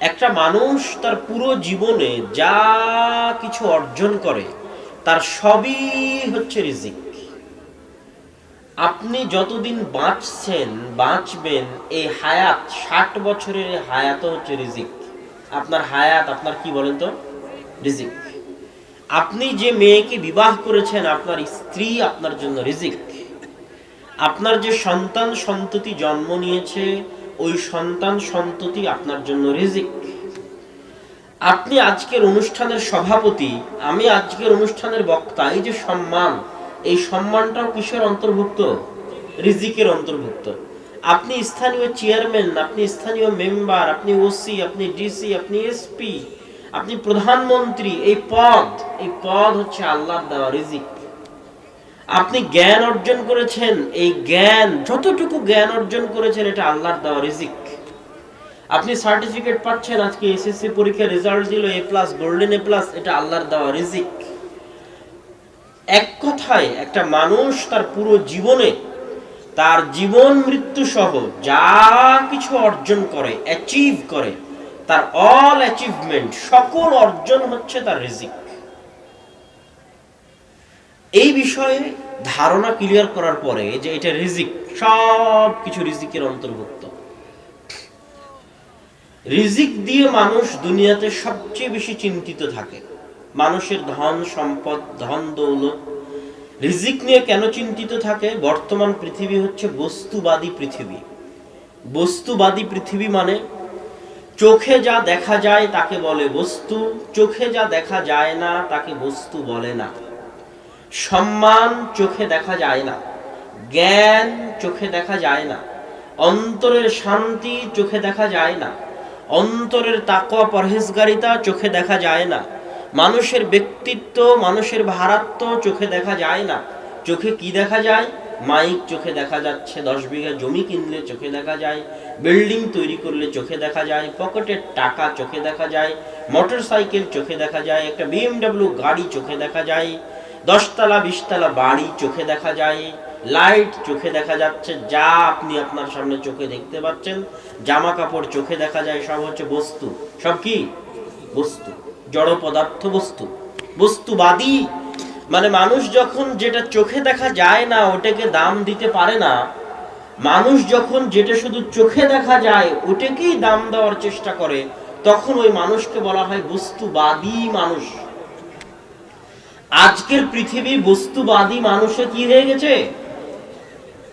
একটা মানুষ তার পুরো জীবনে যা কিছু অর্জন করে, তার সবই হচ্ছে রিজিক। আপনি যতদিন বাঁচছেন, বাঁচবেন, এই হায়াত, ষাট বছরের হায়াতও হচ্ছে রিজিক। আপনার হায়াত, আপনার কি বলেন তো? রিজিক। আপনি যে মেয়েকে বিবাহ করেছেন, আপনার স্ত্রী আপনার জন্য রিজিক। আপনার যে সন্তান সন্ততি জন্ম নিয়েছে ওই সন্তান সন্ততি আপনার জন্য রিজিক। আপনি আজকের অনুষ্ঠানের সভাপতি, আমি আজকের অনুষ্ঠানের বক্তা, এই যে সম্মান, এই সম্মানটাও কিসের অন্তর্ভুক্ত? রিজিকের অন্তর্ভুক্ত। আপনি স্থানীয় চেয়ারম্যান, আপনি স্থানীয় মেম্বার, আপনি ওসি আপনি ডিসি আপনি এসপি আপনি প্রধানমন্ত্রী, এই পদ এই পদ হচ্ছে আল্লাহ দেওয়া রিজিক। আপনি জ্ঞান অর্জন করেছেন, এই জ্ঞান, যতটুকু জ্ঞান অর্জন করেছেন, এটা আল্লাহর দেওয়া রিজিক। আপনি সার্টিফিকেট পাচ্ছেন, আজকে এসএসসি পরীক্ষার রেজাল্ট দিল A plus golden A plus এটা আল্লাহর দেওয়া রিজিক। এক কথায়, একটা মানুষ তার পুরো জীবনে, তার জীবন মৃত্যু সহ যা কিছু অর্জন করে অ্যাচিভ করে, তার অল অ্যাচিভমেন্ট সকল অর্জন হচ্ছে তার রিজিক। এই বিষয়ে ধারণা ক্লিয়ার করার পরে যে এটা রিজিক সব কিছু রিজিকের অন্তর্ভুক্ত। রিজিক দিয়ে মানুষ দুনিয়াতে সবচেয়ে বেশি চিন্তিত থাকে। মানুষের ধন, সম্পদ, ধন, দৌলত। রিজিক নিয়ে কেন চিন্তিত থাকে? বর্তমান পৃথিবী হচ্ছে বস্তুবাদী পৃথিবী। বস্তুবাদী পৃথিবী মানে চোখে যা দেখা যায় তাকে বলে বস্তু, চোখে যা দেখা যায় না তাকে বস্তু বলে না। সম্মান চোখে দেখা যায় না জ্ঞান চোখে দেখা যায় না অন্তরের শান্তি চোখে দেখা যায় না অন্তরের তাকওয়া পরহেজগারিতা চোখে দেখা যায় না মানুষের ব্যক্তিত্ব মানুষের ভারাত্ম চোখে দেখা যায় না চোখে কি দেখা যায় মাইক চোখে দেখা যাচ্ছে দশ বিঘা জমি কিনলে চোখে দেখা যায় বিল্ডিং তৈরি করলে চোখে দেখা যায় পকেটের টাকা চোখে দেখা যায় মোটর সাইকেল চোখে দেখা যায় একটা বিএমডাব্লিউ গাড়ি চোখে দেখা যায় দশতলা, বিশতলা বাড়ি চোখে দেখা যায় লাইট চোখে দেখা যাচ্ছে, যা আপনি আপনার সামনে চোখে দেখতে পাচ্ছেন জামা কাপড় চোখে দেখা যায়, সব হচ্ছে বস্তু। সব কি? বস্তু। জড় পদার্থ বস্তু। বস্তুবাদী। মানে মানুষ যখন যেটা চোখে দেখা যায় না, ওটাকে দাম দিতে পারে না, মানুষ যখন যেটা শুধু চোখে দেখা যায়, ওটাকেই দাম দেওয়ার চেষ্টা করে, তখন ওই মানুষকে বলা হয় বস্তুবাদী মানুষ। আজকের পৃথিবী বস্তুবাদী মানুষে কি হয়ে গেছে?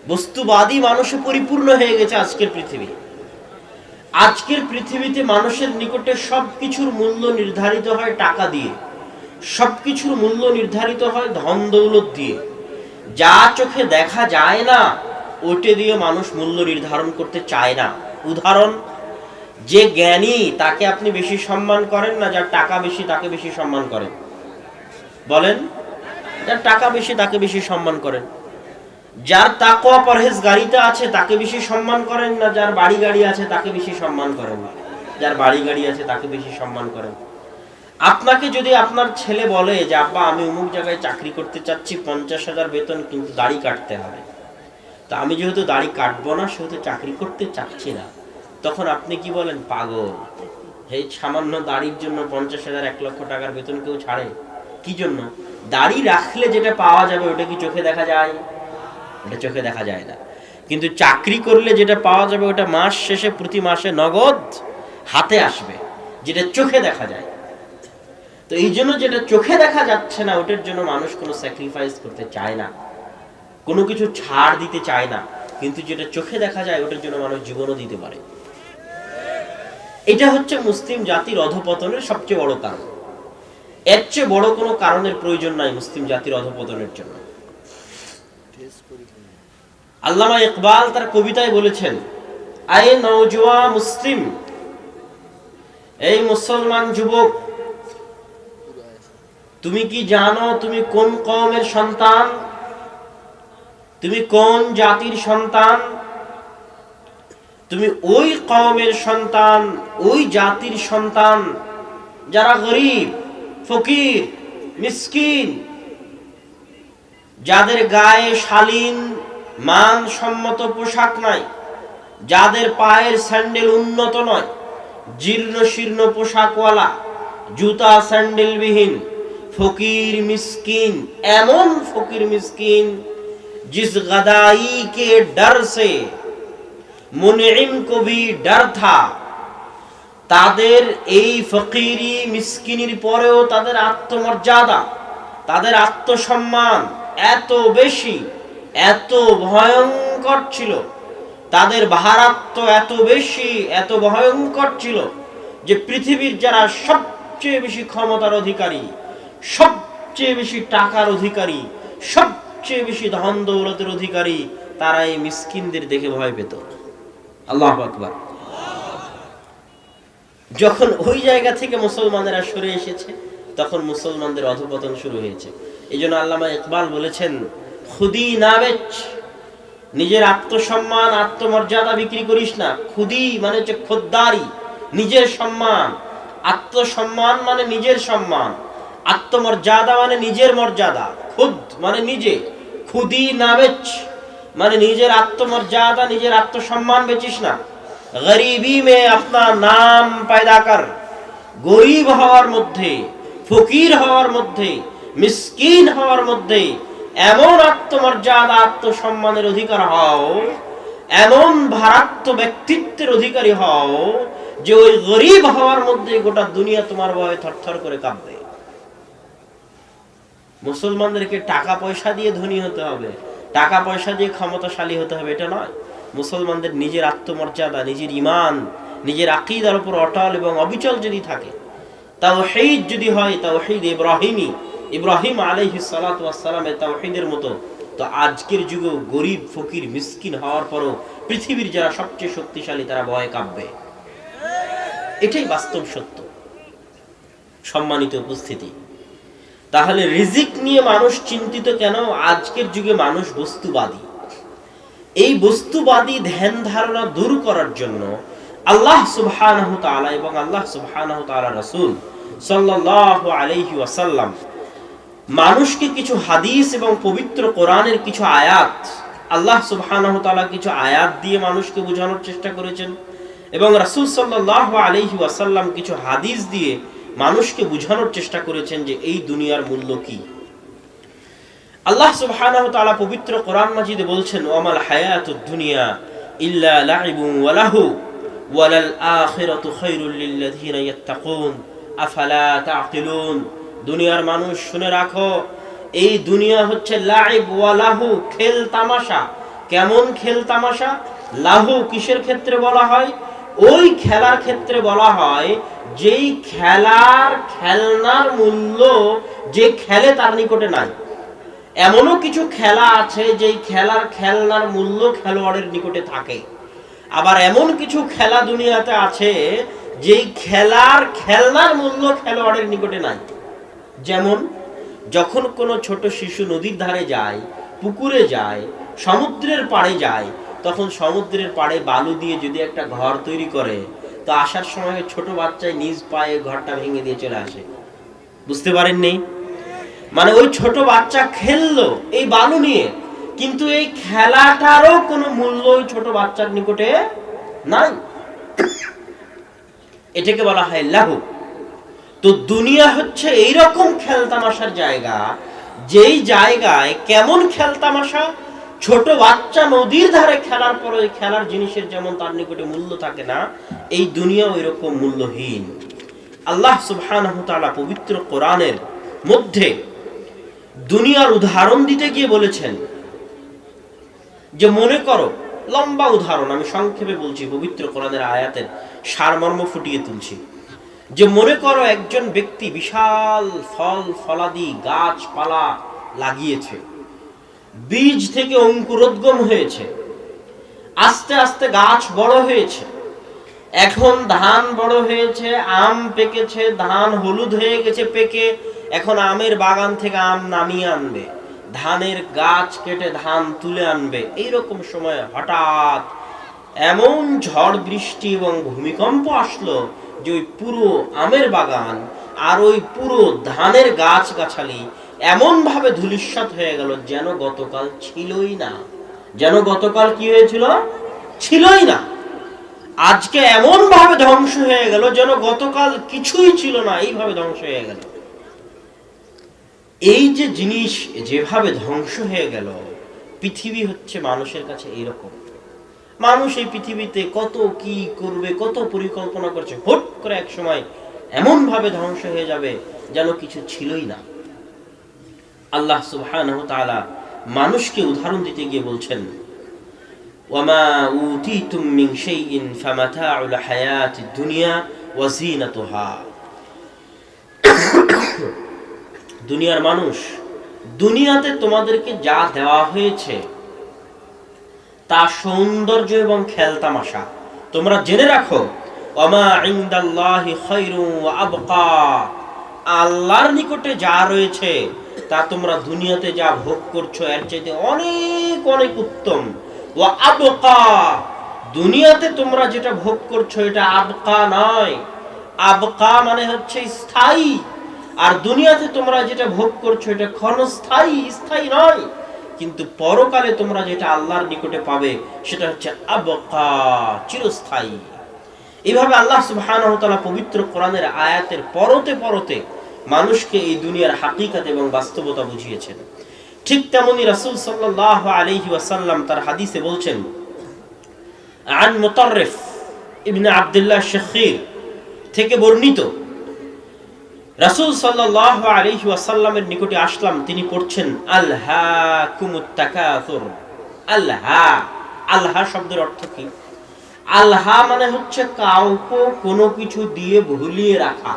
বস্তুবাদী মানুষে পরিপূর্ণ হয়ে গেছে আজকের পৃথিবী। আজকের পৃথিবীতে মানুষের নিকটে সবকিছুর মূল্য নির্ধারিত হয় টাকা দিয়ে। সবকিছুর মূল্য নির্ধারিত হয় ধন দৌলত দিয়ে। যা চোখে দেখা যায় না, ওটে দিয়ে মানুষ মূল্য নির্ধারণ করতে চায় না। উদাহরণ, যে জ্ঞানী তাকে আপনি বেশি সম্মান করেন না, যার টাকা বেশি তাকে বেশি সম্মান করেন? বলেন, যার টাকা বেশি, তাকে বেশি সম্মান করেন। যার তাকওয়া পরহেজ গাড়িতে আছে, তাকে বেশি সম্মান করেন না। যার বাড়ি গাড়ি আছে, তাকে বেশি সম্মান করেন যার বাড়ি গাড়ি আছে, তাকে বেশি সম্মান করেন। আপনাকে যদি আপনার ছেলে বলে যে, আব্বা, আমি অমুক জায়গায় চাকরি করতে চাচ্ছি, পঞ্চাশ হাজার বেতন, কিন্তু দাড়ি কাটতে হবে। তা আমি যেহেতু দাড়ি কাটবো না, সেহেতু চাকরি করতে চাচ্ছি না। তখন আপনি কি বলেন, পাগল, এই সামান্য দাড়ির জন্য পঞ্চাশ হাজার, এক লক্ষ টাকার বেতন কেউ ছাড়ে? কি জন্য? দাড়ি রাখলে যেটা পাওয়া যাবে ওটা কি চোখে দেখা যায়? ওটা চোখে দেখা যায় না। কিন্তু চাকরি করলে যেটা পাওয়া যাবে ওটা মাস শেষে প্রতি মাসে নগদ হাতে আসবে, যেটা চোখে দেখা যায়। তো এই জন্য যেটা চোখে দেখা যাচ্ছে না, ওটার জন্য মানুষ কোনো স্যাক্রিফাইস করতে চায় না। কোনো কিছু ছাড় দিতে চায় না, কিন্তু যেটা চোখে দেখা যায়, ওটার জন্য মানুষ জীবনও দিতে পারে। এটা হচ্ছে মুসলিম জাতির অধপতনের সবচেয়ে বড় কারণ। এর চেয়ে বড় কোনো কারণের প্রয়োজন নাই মুসলিম জাতির অধপতনের জন্য। আল্লামা ইকবাল তার কবিতায় বলেছেন, আয়ে নওজোয়া মুসলিম, এই মুসলমান যুবক, তুমি কি জানো তুমি কোন কওমের সন্তান? তুমি কোন জাতির সন্তান? তুমি ওই কওমের সন্তান, ওই জাতির সন্তান যারা গরিব ফকির মিসকিন যাদের গায়ে শালীন মানসম্মত পোশাক নাই যাদের পায়ের স্যান্ডেল উন্নত নয় জীর্ণ শীর্ণ পোশাকওয়ালা জুতা স্যান্ডেলবিহীন ফকির মিসকিন এমন ফকির মিসকিন जिस गदाई के डर से मुनइम को भी डर था তাদের এই ফকিরি মিসকিনির পরেও তাদের আত্মমর্যাদা, তাদের আত্মসম্মান এত বেশি, এত ভয়ঙ্কর ছিল। তাদের ভারাত্ম এত বেশি, এত ভয়ঙ্কর ছিল যে পৃথিবীর যারা সবচেয়ে বেশি ক্ষমতার অধিকারী, সবচেয়ে বেশি টাকার অধিকারী, সবচেয়ে বেশি ধন দৌলতের অধিকারী, তারা এই মিসকিনদের দেখে ভয় পেত। আল্লাহ আকবার। যখন ওই জায়গা থেকে মুসলমানেরা সরে এসেছে, তখন মুসলমানদের অধপতন শুরু হয়েছে। এই জন্য আল্লামা ইকবাল বলেছেন, খুদি না বেচ, নিজের আত্মসম্মান, আত্মমর্যাদা বিক্রি করিস না। খুদি মানে হচ্ছে খোদ্দারি, নিজের সম্মান। আত্মসম্মান মানে নিজের সম্মান। আত্মমর্যাদা মানে নিজের মর্যাদা। খুদ মানে নিজে। খুদি না বেচ মানে নিজের আত্মমর্যাদা, নিজের আত্মসম্মান বেচিস না। গরিবি মে আপনার নাম পায়দা কর। গরিব হওয়ার মধ্যে, ফকির হওয়ার মধ্যে, মিসকিন হওয়ার মধ্যে, এমন আত্মমর্যাদা, আত্মসম্মানের অধিকার হও, এমন ভারাত্ম ব্যক্তিত্বের অধিকারী হও, যে ওই গরিব হওয়ার মধ্যে গোটা দুনিয়া তোমার ভয়ে থরথর করে কাঁপবে। মুসলমানদেরকে টাকা পয়সা দিয়ে ধনী হতে হবে, টাকা পয়সা দিয়ে ক্ষমতাশালী হতে হবে, এটা নয়। মুসলমানদের নিজের আত্মমর্যাদা, নিজের ইমান নিজের আকিদার উপর অটল এবং অবিচল যদি থাকে তাও তাওহীদ যদি হয় তাও তাওহীদ ইব্রাহিমী ইব্রাহিম সালাতু ওয়াস সালামের মতো, তো আজকের যুগে গরিব, ফকির, মিসকিন হওয়ার পরও পৃথিবীর যারা সবচেয়ে শক্তিশালী, তারা ভয় কাঁপবে। এটাই বাস্তব সত্য। সম্মানিত উপস্থিতি, তাহলে রিজিক নিয়ে মানুষ চিন্তিত কেন? আজকের যুগে মানুষ বস্তুবাদী। এই বস্তুবাদী ধ্যান ধারণা দূর করার জন্য আল্লাহ সুবহানাহু এবং আল্লাহ সুবহানাহু মানুষকে কিছু হাদিস এবং পবিত্র কোরআনের কিছু আয়াত, আল্লাহ সুবহানাহু তাআলা কিছু আয়াত দিয়ে মানুষকে বোঝানোর চেষ্টা করেছেন এবং রাসূল সাল্লাল্লাহু আলাইহি ওয়াসাল্লাম কিছু হাদিস দিয়ে মানুষকে বোঝানোর চেষ্টা করেছেন যে এই দুনিয়ার মূল্য কি। আল্লাহ সুবহানাহু তাআলা পবিত্র কোরআন মাজিদে বলছেন, ওয়ামাল হায়াতুদ দুনিয়া ইল্লা লাইবুন ওয়া লাহু, ওয়ালাল আখিরাতু খায়রুল লিল্লাযিনা ইয়াত্তাকুন, আফালা তাকিলুন? দুনিয়ার মানুষ, শুনে রাখো, এই দুনিয়া হচ্ছে লাইব ওয়া লাহু, খেল তামাশা। কেমন খেল তামাশা? লাহু কিসের ক্ষেত্রে বলা হয়? ওই খেলার ক্ষেত্রে বলা হয়, যেই খেলার খেলনার মূল্য যে খেলে তার নিকটে নাই। এমনও কিছু খেলা আছে যেই খেলার খেলনার মূল্য খেলোয়াড়ের নিকটে থাকে। আবার এমন কিছু খেলা দুনিয়াতে আছে যেই খেলার খেলনার মূল্য খেলোয়াড়ের নিকটে নাই। যেমন, যখন কোনো ছোট শিশু নদীর ধারে যায়, পুকুরে যায়, সমুদ্রের পাড়ে যায়, তখন সমুদ্রের পাড়ে বালু দিয়ে যদি একটা ঘর তৈরি করে, তো আসার সময় ছোট বাচ্চায় নিজ পায়ে ঘরটা ভেঙে দিয়ে চলে আসে। বুঝতে পারেননি? মানে ওই ছোট বাচ্চা খেললো এই বালু নিয়ে। কিন্তু এই খেলাটারও কোনো মূল্য ওই ছোট বাচ্চার নিকটে নাই। এটাকে বলা হয় লাহু। তো দুনিয়া হচ্ছে এইরকম খেলতামাশার জায়গা, যেই জায়গায় কেমন খেলতামাশা ছোট বাচ্চা নদীর ধারে খেলার পর ওই খেলার জিনিসের যেমন তার নিকটে মূল্য থাকে না, এই দুনিয়া ওই রকম মূল্যহীন। আল্লাহ সুবহানাহু তাআলা পবিত্র কোরআনের মধ্যে দুনিয়ার উদাহরণ দিতে গিয়ে বলেছেন যে, মনে করো, লম্বা উদাহরণ, আমি সংক্ষেপে বলছি, পবিত্র কোরআনের আয়াতের সারমর্ম ফুটিয়ে তুলছি। যে, মনে করো একজন ব্যক্তি বিশাল ফল, ফলাদি, গাছপালা লাগিয়েছে, বীজ থেকে অঙ্কুরোদ্গম হয়েছে, আস্তে আস্তে গাছ বড় হয়েছে, এখন ধান বড় হয়েছে, আম পেকেছে, ধান হলুদ হয়ে গেছে, পেকে এখন আমের বাগান থেকে আম নামিয়ে আনবে। ধানের গাছ কেটে ধান তুলে আনবে। এইরকম সময় হঠাৎ এমন ঝড় বৃষ্টি এবং ভূমিকম্প আসলো যে ওই পুরো আমের বাগান আর ওই পুরো ধানের গাছ গাছালি এমন ভাবে ধুলিস্বাত হয়ে গেল যেন গতকাল ছিলই না। যেন গতকাল কি হয়েছিল? ছিলই না। আজকে এমন ভাবে ধ্বংস হয়ে গেল যেন গতকাল কিছুই ছিল না। এইভাবে ধ্বংস হয়ে গেল। এই যে জিনিস যেভাবে ধ্বংস হয়ে গেল, পৃথিবী হচ্ছে মানুষের কাছে এইরকম। মানুষ এই পৃথিবীতে কত কি করবে, কত পরিকল্পনা করছে, হুট করে এক সময় এমন ভাবে ধ্বংস হয়ে যাবে যেন কিছু ছিলই না। আল্লাহ সুবহানাহু মানুষকে উদাহরণ দিতে গিয়ে বলছেন, ওয়ামা দুনিয়া ওয়া দুনিয়ার মানুষ, দুনিয়াতে তোমাদেরকে যা দেওয়া হয়েছে, তা সৌন্দর্য এবং খেলতামাশা তোমরা জেনে রাখো আল্লাহর নিকটে যা রয়েছে, তা তোমরা দুনিয়াতে যা ভোগ করছ, এর চাইতে অনেক অনেক উত্তম। ও আবকা। দুনিয়াতে তোমরা যেটা ভোগ করছ, এটা আবকা নয়। আবকা মানে হচ্ছে স্থায়ী। আর দুনিয়াতে তোমরা যেটা ভোগ করছ, এটা ক্ষণস্থায়ী, স্থায়ী নয়। কিন্তু পরকালে তোমরা যেটা আল্লাহর নিকটে পাবে, সেটা হচ্ছে আবকা, চিরস্থায়ী। এইভাবে আল্লাহ সুবহানাহু ওয়া তাআলা পবিত্র কোরআনের আয়াতের পরতে পরতে মানুষকে এই দুনিয়ার হাকিকাত এবং বাস্তবতা বুঝিয়েছেন। ঠিক তেমনি রাসূল সাল্লাল্লাহু আলাইহি ওয়াসাল্লাম তার হাদিসে বলছেন, আন মুতাররিফ ইবনে আব্দুল্লাহ শাখীর থেকে বর্ণিত রাসূল সাল্লাল্লাহু আলাইহি ওয়াসাল্লামের নিকটে আসলাম, তিনি পড়ছেন আল্হা কুমুত তাকাসুর। আল্হা আল্হা শব্দের অর্থ কি? আল্হা মানে হচ্ছে কাউকে কোনো কিছু দিয়ে ভুলিয়ে রাখা।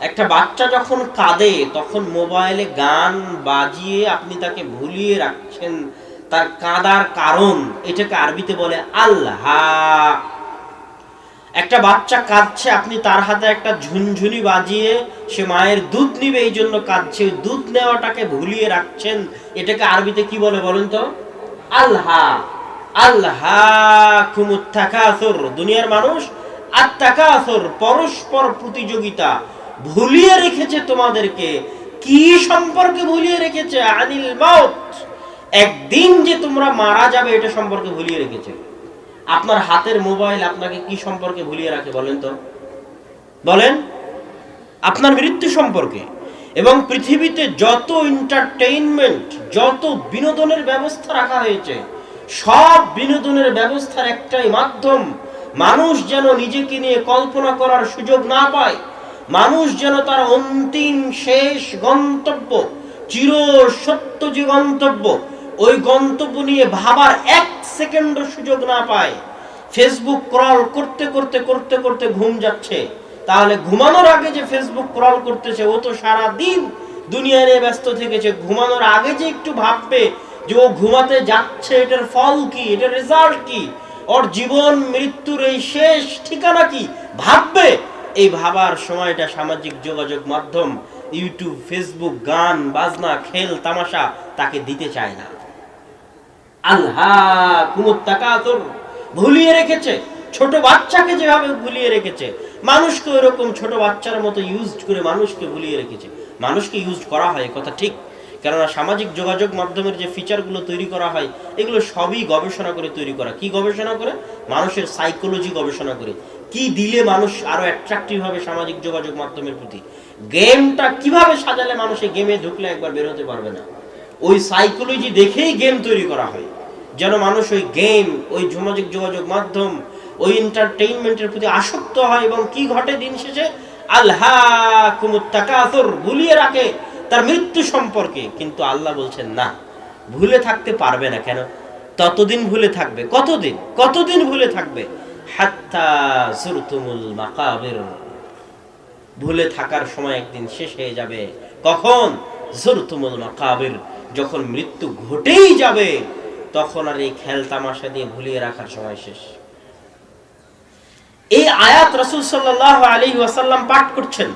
একটা বাচ্চা যখন কাঁদে, তখন মোবাইলে গান বাজিয়ে আপনি তাকে ভুলিয়ে রাখছেন, তার কাঁদার কারণ এটাকে আরবিতে বলে আল্লাহা একটা বাচ্চা কাঁদছে, আপনি তার হাতে একটা ঝুনঝুনি বাজিয়ে সে মায়ের দুধ নিবে, এই জন্য কাঁদছে। দুধ নেওয়াটাকে ভুলিয়ে রাখছেন। এটাকে আরবিতে কি বলে বলেন তো? আল্লাহা আল্লাহা দুনিয়ার মানুষ, আত্তাকাসুর, পরস্পর প্রতিযোগিতা। ভুলিয়ে রেখেছে তোমাদেরকে। কি সম্পর্কে ভুলিয়ে রেখেছে? আনিল মাউত। একদিন যে তোমরা মারা যাবে, এটা সম্পর্কে ভুলিয়ে রেখেছে। আপনার হাতের মোবাইল আপনাকে কি সম্পর্কে ভুলিয়ে রাখে বলেন তো? বলেন, আপনার মৃত্যু সম্পর্কে এবং পৃথিবীতে যত এন্টারটেইনমেন্ট যত বিনোদনের ব্যবস্থা রাখা হয়েছে, সব বিনোদনের ব্যবস্থার একটাই মাধ্যম, মানুষ যেন নিজেকে নিয়ে কল্পনা করার সুযোগ না পায়, মানুষ যেন তার অন্তিম শেষ গন্তব্য চির সত্য যে গন্তব্য ওই গন্তব্য নিয়ে ভাবার এক সেকেন্ডও সুযোগ না পায়। ফেসবুক ক্রল করতে করতে করতে করতে ঘুম যাচ্ছে। তাহলে ঘুমানোর আগে যে ফেসবুক ক্রল করতেছে, ও তো সারা দিন দুনিয়া নিয়ে ব্যস্ত থেকেছে। ঘুমানোর আগে যে একটু ভাববে যে ও ঘুমাতে যাচ্ছে, এটার ফল কি, এটার রেজাল্ট কি? ওর জীবন, মৃত্যুর এই শেষ ঠিকানা কি? ভাববে। এই ভাবার সময়টা সামাজিক যোগাযোগ মাধ্যম ইউটিউব ফেসবুক গান, বাজনা, খেল, তামাশা তাকে দিতে চায় না। কুমুত্তাকাতুর ভুলিয়ে রেখেছে। ছোট বাচ্চাকে যেভাবে ভুলিয়ে রেখেছে। মানুষকে ছোট বাচ্চার মতো ইউজ করে মানুষকে ভুলিয়ে রেখেছে। মানুষকে ইউজ করা হয় কথা ঠিক। কেননা সামাজিক যোগাযোগ মাধ্যমের যে ফিচারগুলো তৈরি করা হয়, এগুলো সবই গবেষণা করে তৈরি করা। কি গবেষণা করে? মানুষের সাইকোলজি গবেষণা করে। কি দিলে মানুষ আরও অ্যাট্রাকটিভ হবে সামাজিক যোগাযোগ মাধ্যমের প্রতি? গেমটা কীভাবে সাজালে মানুষ এই গেমে ঢুকলে একবার বের হতে পারবে না? ওই সাইকোলজি দেখেই গেম তৈরি করা হয়। যেন মানুষ ওই গেম ওই সামাজিক যোগাযোগ মাধ্যম, ওই এন্টারটেইনমেন্টের প্রতি আসক্ত হয় এবং কি ঘটে দিন শেষে? আল্লাহ কুমুত্তাকাসুর ভুলিয়ে রাখে তার মৃত্যু সম্পর্কে। কিন্তু আল্লাহ বলছেন, না, ভুলে থাকতে পারবে না কেন? ততদিন ভুলে থাকবে। কতদিন? কতদিন ভুলে থাকবে? ভুলে থাকার সময় একদিন শেষ হয়ে যাবে। কখন? জুরতুমুল মাকাবির। যখন মৃত্যু ঘটেই যাবে, তখন আর এই খেল তামাশা দিয়ে ভুলিয়ে রাখার সময় শেষ। এই আয়াত রসুল সাল্লাহ আলী ওয়াসাল্লাম পাঠ করছেন।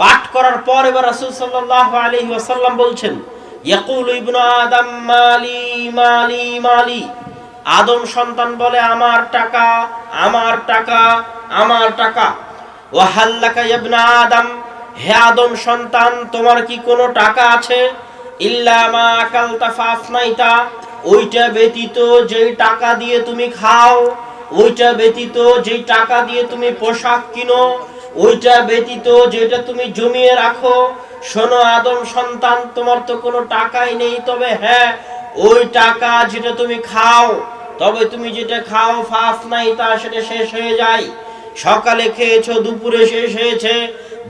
পাঠ করার পর এবার রসুল সাল্লাহ আলী ওয়াসাল্লাম বলছেন আদম, মালি মালি মালি। আদম সন্তান বলে, আমার টাকা আমার টাকা আমার টাকা। ওয়াহাল্লাকা ইবনা আদম। হে আদম সন্তান, তোমার কি কোনো টাকা আছে? ইল্লা মা আকালতা ফাফনাইতা ওইটা ব্যতীত যেই টাকা দিয়ে তুমি খাও, ওইটা ব্যতীত যে টাকা দিয়ে তুমি পোশাক কিনো, ওইটা ব্যতীত যেটা তুমি জমিয়ে রাখো। শোনো আদম সন্তান, তোমার তো কোনো টাকাই নেই, তবে হ্যাঁ ওই টাকা যেটা তুমি খাও, তবে তুমি যেটা খাও ফাফ নাই তা সেটা শেষ হয়ে যায়। সকালে খেয়েছো, দুপুরে শেষ হয়েছে,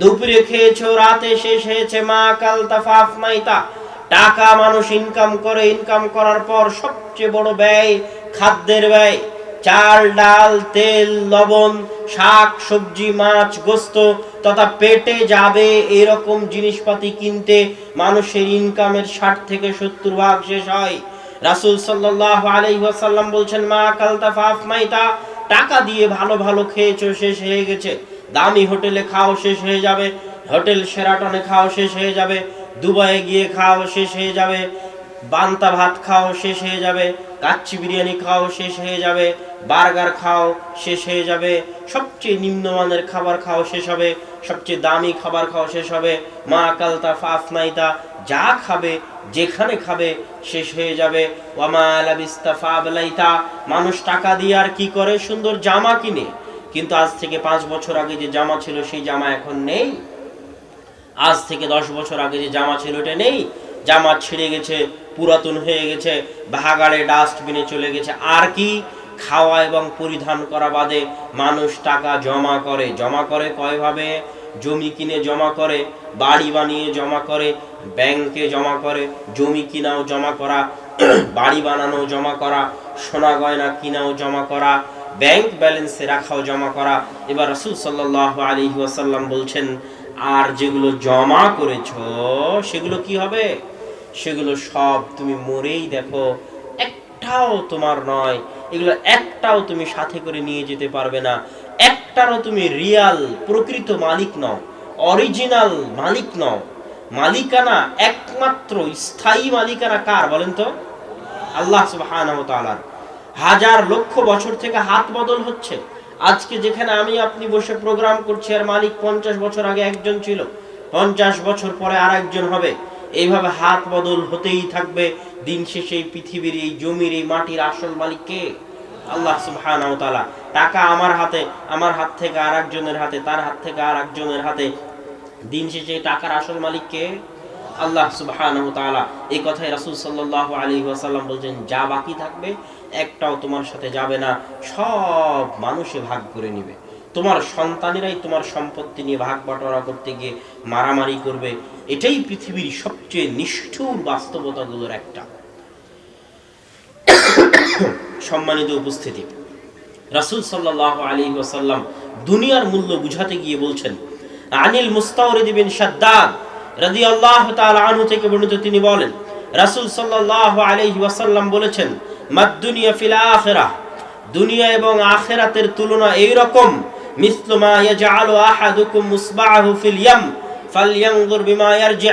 দুপুরে খেয়েছো, রাতে শেষ হয়েছে মা কাল তা ফাফ নাই তা টাকা মানুষ ইনকাম করে ইনকাম করার পর সবচেয়ে বড় ব্যয় খাদ্যের ব্যয়। চাল, ডাল, তেল, লবণ, শাক, সবজি, মাছ, গোস্ত, তথা পেটে যাবে এরকম জিনিসপাতি কিনতে মানুষের ইনকামের ষাট থেকে সত্তর ভাগ শেষ হয়। রাসূল আলাইহি বলছেন, মা কালতা ফাফ মাইতা। টাকা দিয়ে ভালো ভালো খেয়েছো, শেষ হয়ে গেছে। দামি হোটেলে খাও, শেষ হয়ে যাবে। হোটেল সেরাটনে খাও, শেষ হয়ে যাবে। দুবাইয়ে গিয়ে খাও শেষ হয়ে যাবে, বান্তা ভাত খাও শেষ হয়ে যাবে, কাচ্চি বিরিয়ানি খাও শেষ হয়ে যাবে, বার্গার খাও শেষ হয়ে যাবে, সবচেয়ে নিম্নমানের খাবার খাও শেষ হবে, সবচেয়ে দামি খাবার খাও শেষ হবে, মা কালতা, ফাফ নাইতা, যা খাবে, যেখানে খাবে, শেষ হয়ে যাবে। মানুষ টাকা দিয়ে আর কি করে সুন্দর জামা কিনে? কিন্তু আজ থেকে পাঁচ বছর আগে যে জামা ছিল, সেই জামা এখন নেই। আজ থেকে দশ বছর আগে যে জামা ছিল ওটা নেই। জামা ছিঁড়ে গেছে, পুরাতন হয়ে গেছে ভাগাড়ে ডাস্টবিনে চলে গেছে। আর কি? খাওয়া এবং পরিধান করা বাদে মানুষ টাকা জমা করে। জমা করে কয়ভাবে জমি কিনে জমা করে, বাড়ি বানিয়ে জমা করে, ব্যাংকে জমা করে, জমি কিনাও জমা করা, বাড়ি বানানো জমা করা, সোনা গয়না কিনাও জমা করা, ব্যাংক ব্যালেন্সে রাখাও জমা করা। এবার রসুল সাল্লাহ আলী ওয়াসাল্লাম বলছেন আর যেগুলো জমা করেছ, সেগুলো কি হবে? সেগুলো সব তুমি মরেই দেখো। একটাও তোমার নয়। এগুলো একটাও তুমি সাথে করে নিয়ে যেতে পারবে না। একটারও তুমি রিয়াল, প্রকৃত মালিক নও। অরিজিনাল মালিক নও। মালিকানা একমাত্র স্থায়ী মালিকানা কার বলেন তো? আল্লাহ তাআলার। হাজার লক্ষ বছর থেকে হাত বদল হচ্ছে। আজকে যেখানে আমি, আপনি বসে প্রোগ্রাম করছি আর মালিক পঞ্চাশ বছর আগে একজন ছিল, পঞ্চাশ বছর পরে আর একজন হবে। এইভাবে হাত বদল হতেই থাকবে। দিন শেষে এই পৃথিবীর, এই জমির, এই মাটির আসল মালিক কে? আল্লাহ সুবহানাহু ওয়া টাকা আমার হাতে, আমার হাত থেকে আর একজনের হাতে, তার হাত থেকে আর একজনের হাতে। দিন শেষে টাকার আসল মালিক কে? আল্লাহ তাআলা। এই কথাই রাসূল সাল্লাল্লাহু আলাইহি ওয়াসাল্লাম বলছেন, যা বাকি থাকবে একটাও তোমার সাথে যাবে না, সব মানুষে ভাগ করে নিবে। তোমার সন্তানেরাই তোমার সম্পত্তি নিয়ে ভাগ বাটোয়ারা করতে গিয়ে মারামারি করবে। এটাই পৃথিবীর সবচেয়ে নিষ্ঠুর বাস্তবতাগুলোর একটা। সম্মানিত উপস্থিতি। রাসূল সাল্লাল্লাহু আলাইহি ওয়াসাল্লাম দুনিয়ার মূল্য বুঝাতে গিয়ে বলছেন, আনিল মুস্তাওরিদ বিন শাদ্দাদ আল্লাহ তাআলা আনহু থেকে বর্ণিত তিনি বলেন, রাসূল সাল্লাল্লাহু আলাইহি ওয়াসাল্লাম বলেছেন মাদ দুনিয়া ফিল দুনিয়া এবং আখিরাতের তুলনা এই রকম মিসলু মা ইয়াজআলু আহাদুকুম মুসবাহু ফিল ইয়াম ফালয়ানজুর বিমা ইয়ারজি।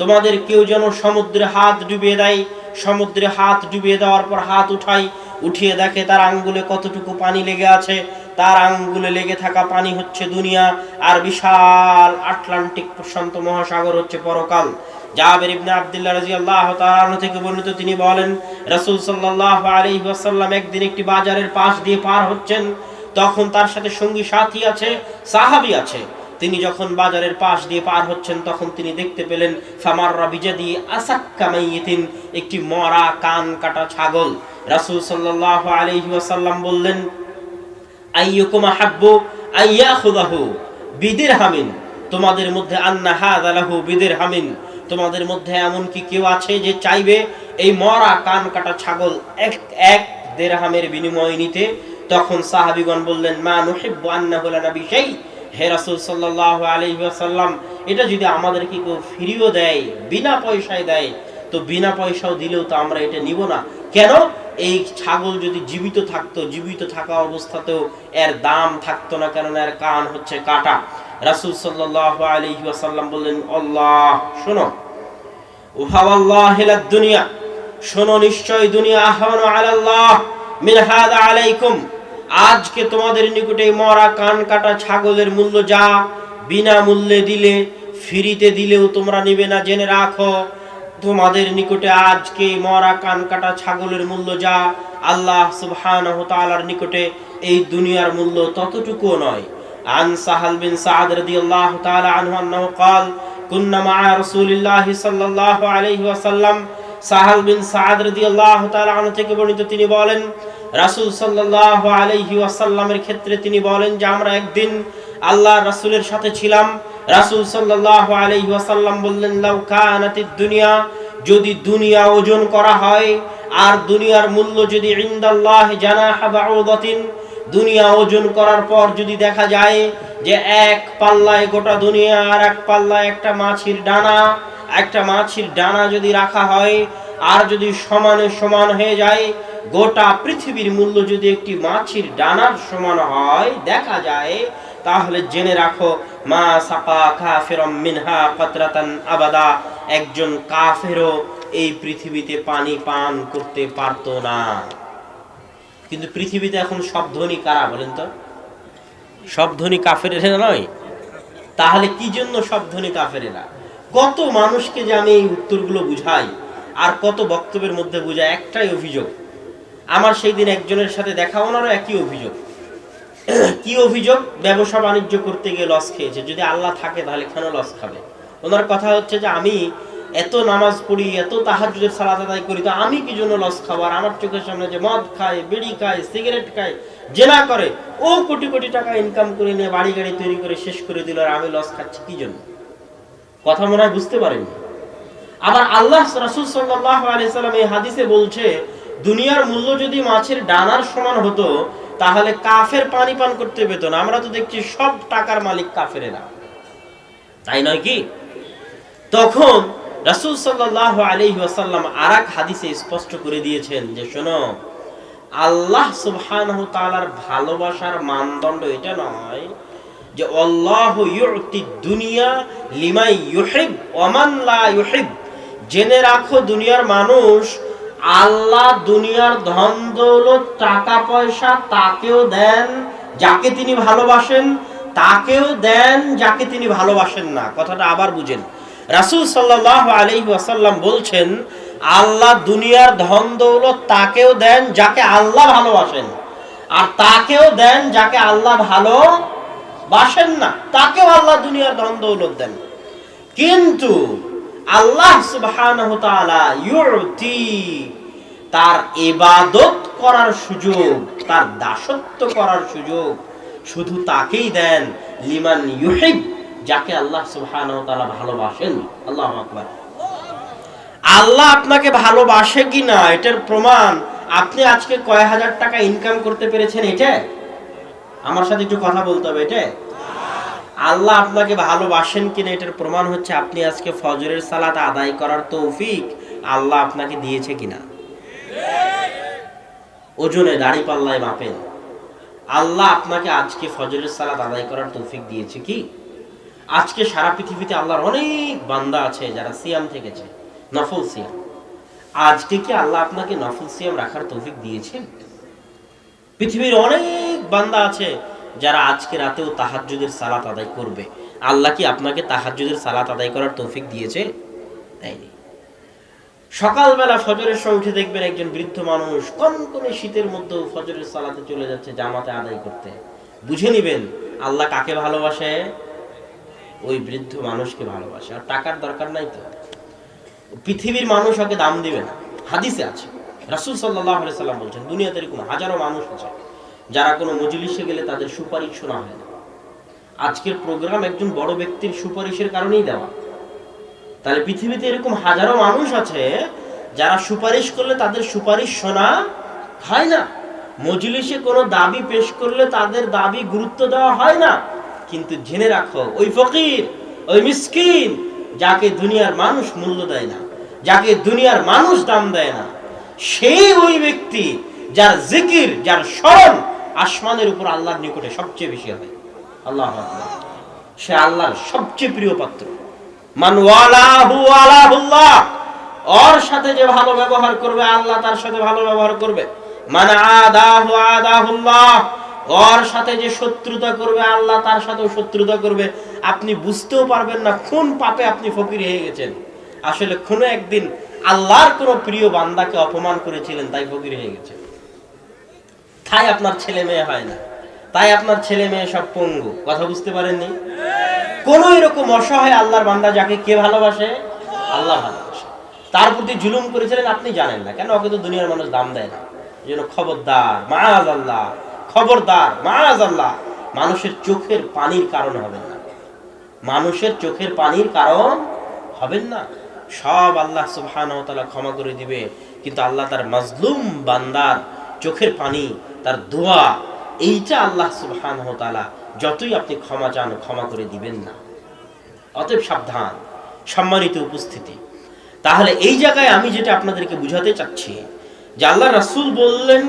তোমাদের কেউ যেন সমুদ্রে হাত ডুবিয়ে দেয়, সমুদ্রে হাত ডুবিয়ে দেওয়ার পর হাত উঠাই উঠিয়ে দেখে তার আঙ্গুলে কতটুকু পানি লেগে আছে। তার আঙ্গুলে লেগে থাকা পানি হচ্ছে দুনিয়া, আর বিশাল আটলান্টিক প্রশান্ত মহাসাগর হচ্ছে পরকাল। জাবের ইবনে আব্দুল্লাহ রাদিয়াল্লাহু তাআলা থেকে বর্ণিত তিনি বলেন, রাসূল সাল্লাল্লাহু আলাইহি ওয়াসাল্লাম একদিন একটি বাজারের পাশ দিয়ে পার হচ্ছেন। তখন তার সাথে সঙ্গী সাথী আছে, সাহাবী আছে। তিনি যখন বাজারের পাশ দিয়ে পার হচ্ছেন, তখন তিনি দেখতে পেলেন ফামার বিজাদি আসাক্কা মাইয়িতিন, একটি মরা কান কাটা ছাগল। রাসূল সাল্লাল্লাহু আলাইহি ওয়াসাল্লাম বললেন, আইয়ুকুম আহাব্বু আইয়াখুদাহু বিদিরহামিন, তোমাদের মধ্যে আন্না হাযা লাহু বিদিরহামিন। তোমাদের মধ্যে এমন কি কেউ আছে যে চাইবে এই মরা কান কাটা ছাগল এক এক দেরহামের বিনিময়ে নিতে। তখন সাহাবীগণ বললেন, মা নুহিব্বু আন্নাহু লানা বিশাই। হে রাসূল সাল্লাল্লাহু আলাইহি ওয়াসাল্লাম, এটা যদি আমাদেরকে কেউ ফিরিয়েও দেয়, বিনা পয়সায় দেয়, তো বিনা পয়সাও দিলেও তো আমরা এটা নিব না। কেন? এই ছাগল যদি জীবিত থাকতো, জীবিত থাকা অবস্থাতেও এর দাম থাকতো না কেননা এর কান হচ্ছে কাটা। রাসূল সাল্লাল্লাহু আলাইহি ওয়াসাল্লাম বললেন, আল্লাহ, শোনো। ওহাওয়াল্লাহিলাদ দুনিয়া, শোনো নিশ্চয় দুনিয়া আহওয়ানু আলাল্লাহ। মিনহাদা আলাইকুম। আজকে তোমাদের নিকটে মরা কান কাটা ছাগলের মূল্য যা বিনা মূল্যে দিলে, ফ্রিতে দিলেও তোমরা নিবে না, জেনে রাখো। তোমাদের নিকটে আজকে মরা কান কাটা ছাগলের মূল্য যা আল্লাহ সুবহানাহু তাআলার নিকটে এই দুনিয়ার মূল্য ততটুকুও নয়। عن سهل بن سعد رضي الله تعالى عنه أنه قال كنا مع رسول الله صلى الله عليه وسلم সাহাল বিন সাদ রাদিয়াল্লাহু তাআলা আনহু থেকে বর্ণিত তিনি বলেন রাসূল সাল্লাল্লাহু আলাইহি ওয়াসাল্লামের ক্ষেত্রে তিনি বলেন যে আমরা একদিন আল্লাহ রাসূলের সাথে ছিলাম রাসূল সাল্লাল্লাহু আলাইহি ওয়াসাল্লাম বললেন লাউ কানাতিদ দুনিয়া যদি দুনিয়া ওজন করা হয় আর দুনিয়ার মূল্য যদি ইনদাল্লাহ জানাহা বাউদাতিন দুনিয়া ওজন করার পর যদি দেখা যায় যে এক পাল্লায় গোটা দুনিয়া আর এক পাল্লায় একটা মাছির ডানা, একটা মাছির ডানা যদি রাখা হয় আর যদি সমানে সমান হয়ে যায়, গোটা পৃথিবীর মূল্য যদি একটি মাছির ডানার সমান হয়, দেখা যায়, তাহলে জেনে রাখো, মা সাপা কাফিরম মিনহা কতরাতান আবাদা, একজন কাফেরও এই পৃথিবীতে পানি পান করতে পারতো না। কিন্তু পৃথিবীতে এখন সব ধনী কারা বলেন তো? সব ধনী কাফেরেরা নয়। তাহলে কি জন্য সব ধনী কাফেরেরা? কত মানুষকে যে আমি এই উত্তরগুলো বুঝাই, আর কত বক্তব্যের মধ্যে বুঝাই, একটাই অভিযোগ। আমার সেই দিন একজনের সাথে দেখা, ওনারও একই অভিযোগ। কি অভিযোগ? ব্যবসা বাণিজ্য করতে গিয়ে লস খেয়েছে। যদি আল্লাহ থাকে, তাহলে কেন লস খাবে? ওনার কথা হচ্ছে যে, আমি এত নামাজ পড়ি, এত তাহাজুদের সালাত আদায় করি, তো আমি কি জন্য লস খাবার আমার চোখের সামনে যে মদ খায়, বিড়ি খায় সিগারেট খায়, জেনা করে, ও কোটি কোটি টাকা ইনকাম করে নিয়ে বাড়ি গাড়ি তৈরি করে শেষ করে দিল আর আমি লস খাচ্ছি কি জন্য? কথা মনে হয় বুঝতে পারেনি? আবার আল্লাহ রাসূল সাল্লাল্লাহু আলাইহি সাল্লাম এই হাদিসে বলছে, দুনিয়ার মূল্য যদি মাছের ডানার সমান হতো, তাহলে কাফের পানি পান করতে পেত না। আমরা তো দেখছি সব টাকার মালিক কাফেরেরা। তাই নয় কি? তখন রাসূল সাল্লাল্লাহু আলাইহি ওয়াসাল্লাম আরেক হাদিসে স্পষ্ট করে দিয়েছেন যে, শোনো, আল্লাহ সুবহানাহু তাআলার ভালোবাসার মানদণ্ড এটা নয় যে, আল্লাহ ইউতি দুনিয়া লিমাই ইউহিব ওমান লা ইউহিব। জেনে রাখো, দুনিয়ার মানুষ আল্লাহ দুনিয়ার ধন দৌলত, টাকা পয়সা তাকেও দেন যাকে তিনি ভালোবাসেন, তাকেও দেন যাকে তিনি ভালোবাসেন না। কথাটা আবার বুঝেন। রাসূল সাল্লাল্লাহু আলাইহি ওয়াসাল্লাম বলছেন, আল্লাহ দুনিয়ার ধন দৌলত তাকেও দেন যাকে আল্লাহ ভালোবাসেন। আর তাকেও দেন যাকে আল্লাহ ভালো বাসেন না। তাকেও আল্লাহ দুনিয়ার ধন দৌলত দেন। কিন্তু আল্লাহ তার ইবাদত করার সুযোগ, তার দাসত্ব করার সুযোগ শুধু তাকেই দেন। লিমান ইউহিব যাকে আল্লাহ ওয়া ভালোবাসেন, আল্লাহ আল্লাহ আপনাকে ভালোবাসে কি না, এটার প্রমাণ আপনি আজকে কয় হাজার টাকা ইনকাম করতে পেরেছেন এটা? আমার সাথে একটু কথা বলতে হবে এটা? আল্লাহ আপনাকে ভালোবাসেন কিনা এটার প্রমাণ হচ্ছে আপনি আজকে ফজরের সালাত আদায় করার তৌফিক আল্লাহ আপনাকে দিয়েছে কিনা ওজনে দাড়ি পাল্লায় মাপেন। আল্লাহ আপনাকে আজকে ফজরের সালাত আদায় করার তৌফিক দিয়েছে কি? আজকে সারা পৃথিবীতে আল্লাহর অনেক বান্দা আছে যারা সিয়াম থেকেছে, নফল সিয়াম। আজকে কি আল্লাহ আপনাকে নফল সিয়াম রাখার তৌফিক দিয়েছেন? পৃথিবীর অনেক বান্দা আছে যারা আজকে রাতেও তাহাজ্জুদের সালাত আদায় করবে। আল্লাহ কি আপনাকে তাহাজ্জুদের সালাত আদায় করার তৌফিক দিয়েছে? দেয়নি সকালবেলা ফজরের সময় উঠে দেখবেন একজন বৃদ্ধ মানুষ কনকনে শীতের মধ্যেও ফজরের সালাতে চলে যাচ্ছে জামাতে আদায় করতে। বুঝে নিবেন, আল্লাহ কাকে ভালোবাসে? ওই বৃদ্ধ মানুষকে ভালোবাসে। আর টাকার দরকার নাই তো। পৃথিবীর মানুষ ওকে দাম দিবে না। হাদিসে আছে। রাসূল সাল্লাম বলছেন, দুনিয়াতে এরকম হাজারো মানুষ আছে, যারা কোনো মজলিসে গেলে তাদের সুপারিশ শোনা হয় না। আজকের প্রোগ্রাম একজন বড় ব্যক্তির সুপারিশের কারণেই দেওয়া। তাহলে পৃথিবীতে এরকম হাজারো মানুষ আছে, যারা সুপারিশ করলে তাদের সুপারিশ শোনা হয় না। মজলিসে কোনো দাবি পেশ করলে তাদের দাবি গুরুত্ব দেওয়া হয় না। কিন্তু জেনে রাখো, ওই ফকির, ওই মিসকিন, যাকে দুনিয়ার মানুষ মূল্য দেয় না, যাকে দুনিয়ার মানুষ দাম দেয় না, সেই ওই ব্যক্তি যার জিকির, যার স্মরণ আসমানের উপর আল্লাহর নিকটে সবচেয়ে বেশি হয় আল্লাহ সে আল্লাহর সবচেয়ে প্রিয় পাত্র। ওর সাথে যে ভালো ব্যবহার করবে, আল্লাহ তার সাথে ভালো ব্যবহার করবে। মান আদাহু আদাহুল্লাহ। ওর সাথে যে শত্রুতা করবে, আল্লাহ তার সাথেও শত্রুতা করবে, আপনি বুঝতেও পারবেন না কোন পাপে আপনি ফকির হয়ে গেছেন। আসলে কোনো একদিন আল্লাহর কোনো প্রিয় বান্দাকে অপমান করেছিলেন, তাই ফকির হয়ে গেছে। তাই আপনার ছেলে মেয়ে হয় না। তাই আপনার ছেলে মেয়ে সব পঙ্গু। কথা বুঝতে পারেননি? কোন এরকম অসহায় আল্লাহর বান্দা যাকে কে ভালোবাসে? আল্লাহ ভালোবাসে। তার প্রতি জুলুম করেছিলেন, আপনি জানেন না। কেন? ওকে তো দুনিয়ার মানুষ দাম দেয় না। জন্য খবরদার মাজ আল্লাহ খবরদার মাজ আল্লাহ মানুষের চোখের পানির কারণ হবেন না। মানুষের চোখের পানির কারণ হবেন না। সব আল্লাহ ওয়া ক্ষমা করে দিবে। কিন্তু আল্লাহ তার মাজলুম বান্দার চোখের পানি, তার দোয়া, এইটা আল্লাহ ওয়া যতই আপনি ক্ষমা চান, ক্ষমা করে দিবেন না। অতএব সাবধান, সম্মানিত উপস্থিতি। তাহলে এই জায়গায় আমি যেটা আপনাদেরকে বুঝাতে চাচ্ছি, যে আল্লাহ রাসুল বললেন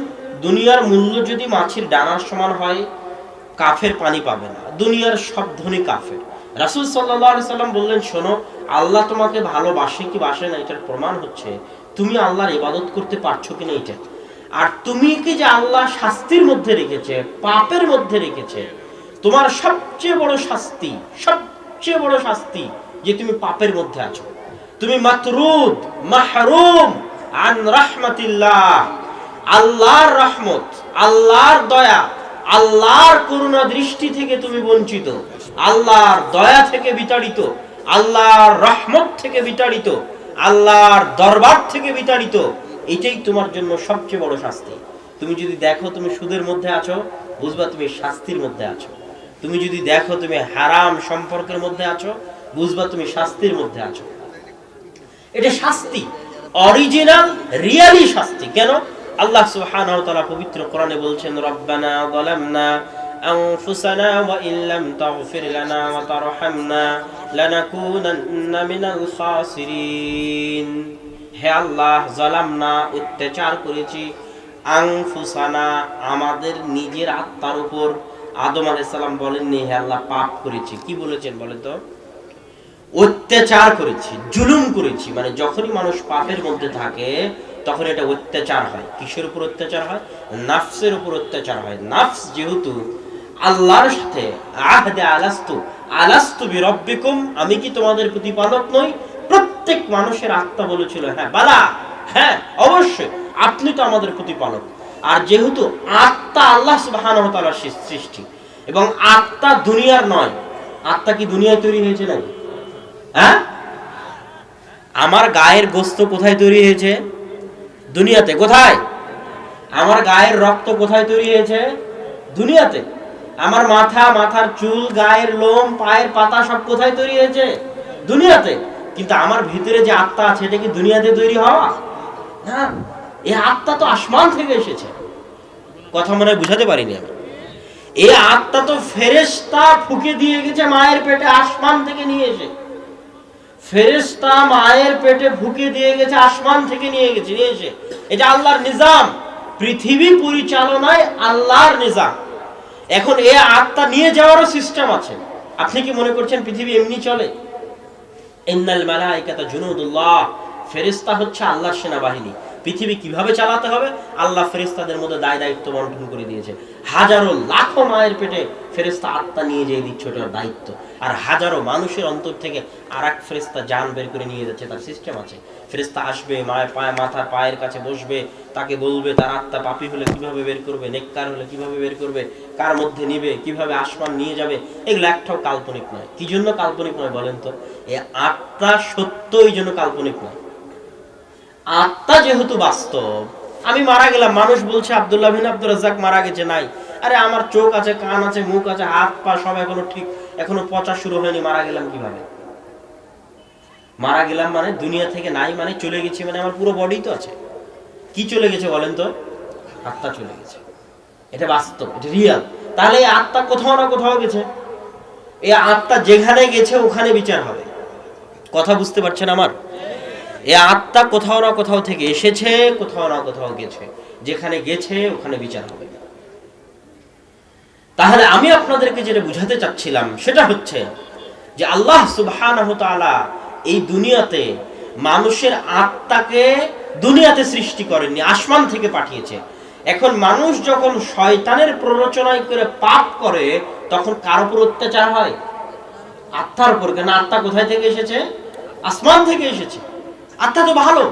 দুনিয়ার মূল্য যদি মাছের ডানার সমান হয়, কাফের পানি পাবে না। দুনিয়ার সব ধনী কাফের। রাসূল সাল্লাম বললেন, শোনো, আল্লাহ তোমাকে ভালোবাসে কি বাসে না? এটার প্রমাণ হচ্ছে, তুমি আল্লাহর ইবাদত করতে পারছ কিনা এটা। আর তুমি কি যে আল্লাহ শাস্তির মধ্যে রেখেছে, পাপের মধ্যে রেখেছে, তোমার সবচেয়ে বড় শাস্তি, সবচেয়ে বড় শাস্তি যে তুমি পাপের মধ্যে আছো। তুমি মাতরুদ, মাহরুম, আন রাহমাতিল্লাহ। আল্লাহর রহমত, আল্লাহর দয়া, আল্লাহর করুণা দৃষ্টি থেকে তুমি বঞ্চিত, আল্লাহর দয়া থেকে বিতাড়িত, আল্লাহর রহমত থেকে বিতাড়িত, আল্লাহর দরবার থেকে বিতাড়িত, এটাই তোমার জন্য সবচেয়ে বড় শাস্তি। তুমি যদি দেখো তুমি সুদের মধ্যে আছো, বুঝবা তুমি শাস্তির মধ্যে আছো। তুমি যদি দেখো তুমি হারাম সম্পর্কের মধ্যে আছো, বুঝবা তুমি শাস্তির মধ্যে আছো। এটা শাস্তি, অরিজিনাল, রিয়ালি শাস্তি। কেন? আল্লাহ সুবহানাহু তাআলা পবিত্র কোরআনে বলছেন, রব্বানা যালামনা আনফুসানা ওয়া ইল্লাম তাগফির লানা ওয়া তারহামনা লানাকুনান্না মিনাল খাসিরিন। হে আল্লাহ জালামনা অত্যাচার করেছি। আনফুসানা, আমাদের নিজের আত্মার উপর। আদম আলাইহিস সালাম বলেননি, হে আল্লাহ, পাপ করেছি। কি বলেছেন বলেন তো? অত্যাচার করেছি, জুলুম করেছি। মানে যখনই মানুষ পাপের মধ্যে থাকে তখন এটা অত্যাচার হয়। কিসের উপর অত্যাচার হয়? নাফসের উপর অত্যাচার হয়। নাফস যেহেতু আল্লাহর সাথে, আহদে আলাস্তু আলাস্তু বিরব্বিকুম, আমি কি তোমাদের প্রতিপালক নই? প্রত্যেক মানুষের আত্মা বলেছিল হ্যাঁ বালা হ্যাঁ অবশ্যই, আপনি তো আমাদের প্রতিপালক। আর যেহেতু আত্মা আল্লাহ সুবহানাহু ওয়া সৃষ্টি, এবং আত্মা দুনিয়ার নয়, আত্মা কি দুনিয়ায় তৈরি হয়েছে নাকি? হ্যাঁ? আমার গায়ের গোস্ত কোথায় তৈরি হয়েছে? দুনিয়াতে, কোথায়? আমার গায়ের রক্ত কোথায় তৈরি হয়েছে? দুনিয়াতে। আমার মাথা, মাথার চুল, গায়ের লোম, পায়ের পাতা সব কোথায় তৈরি হয়েছে? দুনিয়াতে। কিন্তু আমার ভিতরে যে আত্মা আছে, এটা কি দুনিয়াতে তৈরি হওয়া? না এই আত্মা তো আসমান থেকে এসেছে। কথা মনে বুঝাতে পারিনি আমি। এই আত্মা তো ফেরেশতা ফুকে দিয়ে গেছে মায়ের পেটে, আসমান থেকে নিয়ে এসে। ফেরেশতা মায়ের পেটে ভুকে দিয়ে গেছে, আসমান থেকে নিয়ে গেছে, নিয়ে এসে। এটা আল্লাহর নিজাম, পৃথিবী পরিচালনায় আল্লাহর নিজাম। এখন এ আত্মা নিয়ে যাওয়ারও সিস্টেম আছে। আপনি কি মনে করছেন পৃথিবী এমনি চলে? ইন্নাল মালাইকাতা জুনুদুল্লাহ, ফেরেশতা হচ্ছে আল্লাহর সেনাবাহিনী। পৃথিবী কীভাবে চালাতে হবে? আল্লাহ ফেরেশতাদের মধ্যে দায় দায়িত্ব বন্টন করে দিয়েছে। হাজারো লাখো মায়ের পেটে ফেরেশতা আত্মা নিয়ে যেয়ে দিচ্ছে ওটার দায়িত্ব। আর হাজারো মানুষের অন্তর থেকে আর এক ফেরেশতা জান বের করে নিয়ে যাচ্ছে, তার সিস্টেম আছে। ফেরেশতা আসবে, মায়ের পায়ে, মাথার পায়ের কাছে বসবে, তাকে বলবে, তার আত্মা পাপি হলে কীভাবে বের করবে? নেককার হলে কীভাবে বের করবে? কার মধ্যে নিবে? কীভাবে আসমান নিয়ে যাবে? এগুলো একটাও কাল্পনিক নয়। কি জন্য কাল্পনিক নয় বলেন তো? এই আত্মা সত্য এই জন্য কাল্পনিক নয়। আত্মা যেহেতু বাস্তব, আমি মারা গেলাম, মানুষ বলছে আব্দুল্লাহ বিন আব্দুল রাজ্জাক মারা গেছে, নাই। আরে আমার চোখ আছে, কান আছে, মুখ আছে, হাত পা সব এখনও ঠিক, এখনও পচা শুরু হয়নি, মারা গেলাম কীভাবে? মারা গেলাম মানে দুনিয়া থেকে নাই মানে চলে গেছি মানে আমার পুরো বডি তো আছে। কি চলে গেছে বলেন তো? আত্মা চলে গেছে। এটা বাস্তব, এটা রিয়াল তাহলে এই আত্মা কোথাও না কোথাও গেছে। এই আত্মা যেখানে গেছে, ওখানে বিচার হবে। কথা বুঝতে পারছেন আমার? এ আত্মা কোথাও না কোথাও থেকে এসেছে, কোথাও না কোথাও গেছে। যেখানে গেছে, ওখানে বিচার হবে। তাহলে আমি আপনাদেরকে যেটা বুঝাতে চাচ্ছিলাম, সেটা হচ্ছে যে আল্লাহ সুবহানাহু তাআলা এই দুনিয়াতে মানুষের আত্মাকে দুনিয়াতে সৃষ্টি করেননি, আসমান থেকে পাঠিয়েছে। এখন মানুষ যখন শয়তানের প্ররোচনায় করে পাপ করে, তখন কার উপর অত্যাচার হয়? আত্মার উপর। কেন আত্মা কোথায় থেকে এসেছে? আসমান থেকে এসেছে। আত্মা তো ভালো।